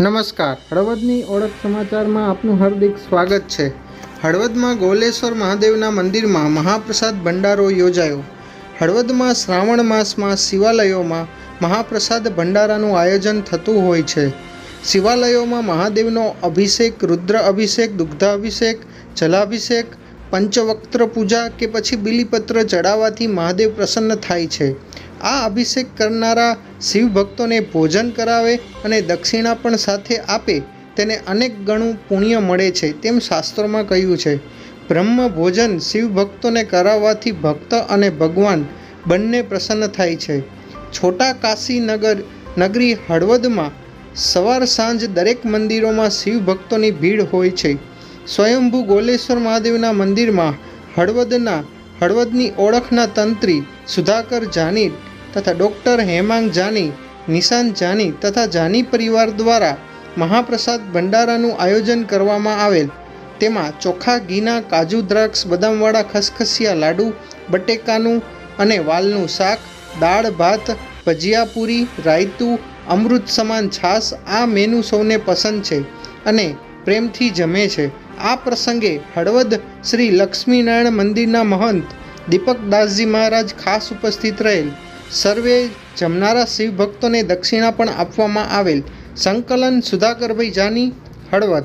નમસ્કાર. હળવદની ઓળખ સમાચારમાં આપનું હાર્દિક સ્વાગત છે. હળવદમાં ગોલેશ્વર મહાદેવના મંદિરમાં મહાપ્રસાદ ભંડારો યોજાયો. હળવદમાં શ્રાવણ માસમાં શિવાલયોમાં મહાપ્રસાદ ભંડારાનું આયોજન થતું હોય છે. શિવાલયોમાં મહાદેવનો અભિષેક, રુદ્ર અભિષેક, દુગ્ધાભિષેક, જલાભિષેક, પંચવક્ત્ર પૂજા કે પછી બિલીપત્ર ચડાવવાથી મહાદેવ પ્રસન્ન થાય છે. આ અભિષેક કરનારા શિવ ભક્તોને ભોજન કરાવે અને દક્ષિણા પણ સાથે આપે, તેને અનેક ગણું પુણ્ય મળે છે તેમ શાસ્ત્રોમાં કહ્યું છે. બ્રહ્મ ભોજન શિવ ભક્તોને કરાવવાથી ભક્ત અને ભગવાન બંને પ્રસન્ન થાય છે. છોટા કાશી નગર હળવદમાં સવાર સાંજ દરેક મંદિરોમાં શિવ ભક્તોની ભીડ હોય છે. સ્વયંભૂ ગોલેશ્વર મહાદેવના મંદિરમાં હળવદના, હળવદની ઓળખના તંત્રી સુધાકર જાની તથા ડૉક્ટર હેમાંગ જાની, નિશાંત જાની તથા જાની પરિવાર દ્વારા મહાપ્રસાદ ભંડારાનું આયોજન કરવામાં આવેલ. તેમાં ચોખા, ઘીના, કાજુ દ્રાક્ષ, બદામવાળા ખસખસિયા લાડુ, બટેકાનું અને વાલનું શાક, દાળ, ભાત, ભજીયા પૂરી, રાયતું, અમૃત સમાન છાશ આ મેનુ સૌને પસંદ છે અને પ્રેમથી જમે છે. આ પ્રસંગે હળવદ શ્રી લક્ષ્મીનારાયણ મંદિરના મહંત દીપકદાસજી મહારાજ ખાસ ઉપસ્થિત રહેલ. સર્વે જમનારા શિવ ભક્તોને દક્ષિણા પણ આપવામાં આવેલ. સંકલન સુધાકરભાઈ જાની હળવદ.